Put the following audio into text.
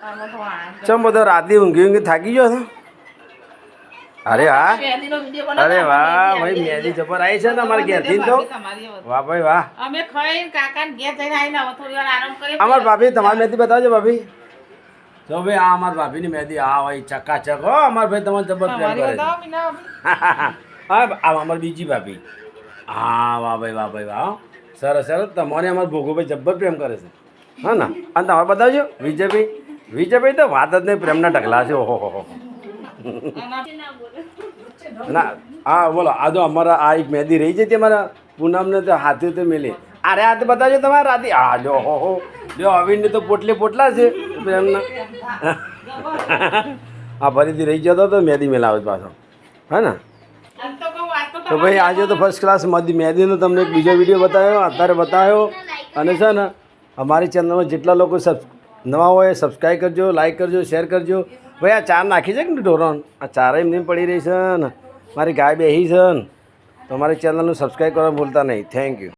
ચમ બધો રાતે ઊંઘી ઊંઘી થાકી ગયો છો? અરે હા મહેંદીનો વીડિયો બનાવો. અરે વાહ ભાઈ મેદી જબર આવી છે ને અમારે ઘેરથી તો? તમારી વાહ ભાઈ વાહ. અમે ખાઈને કાકાને ઘેર જઈને આવીને હવે થોડી વાર આરામ કરી અમાર ભાભી તમારી મેદી બતાવજો ભાભી. તો ભાઈ આ અમાર ભાભીની મેદી આ ભાઈ ચકાચક. હો અમાર ભાઈ તમારે જબર પ્રેમ કરે. હા આ અમારી બીજી ભાભી. હા વાહ ભાઈ વાહ ભાઈ વાહ સરસ સરસ. તમારે ભોગો ભાઈ જબ્બર પ્રેમ કરે છે. હા ને? અને તમારે બતાવજો વિજયભાઈ. વિજયભાઈ તો વાત જ નહીં, પ્રેમના ટકલા છે. ઓહો ના, હા, બોલો. આ તો અમારા, આ એક મહેંદી રહી જતી અમારા પૂનમને તો હાથે તો મેલી. અરે હાથે બતાવજો તમારે રાતે. હા જો, હો હો. જો, અવિનને તો પોટલે પોટલા છે, પ્રેમના. આ ફરીથી રહી જતો તો મહેંદી મેલાવે પાછો. હે ને? તો ભાઈ, આજે તો ફર્સ્ટ ક્લાસ મહેંદીનો તમને એક બીજો વીડિયો બતાવ્યો, અત્યારે બતાવ્યો. અને છે ને, અમારી ચેનલમાં જેટલા લોકો સબ નવા હોય સબસ્ક્રાઈબ કરજો લાઈક કરજો શેર કરજો. ભાઈ, આ ચાર નાખી છે કે ને ઢોરણ? આ ચાર એમની પડી રહી છે મારી ગાય બેહી છે ને. તો અમારી ચેનલનું સબસ્ક્રાઈબ કરવા ભૂલતા નહીં. Thank you